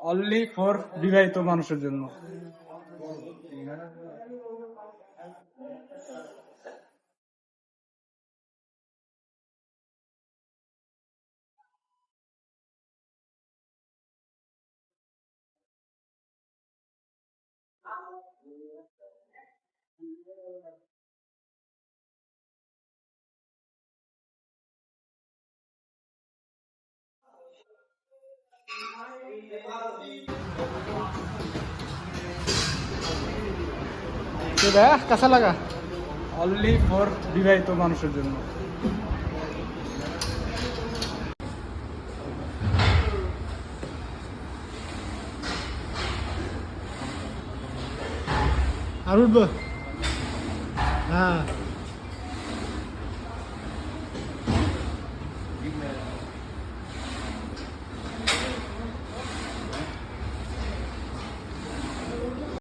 Only for বিবাহিত মানুষের জন্য। কাঁচা লাগা। অনলি ফর বিবাহিত মানুষের জন্য। আর উঠবো? হ্যাঁ।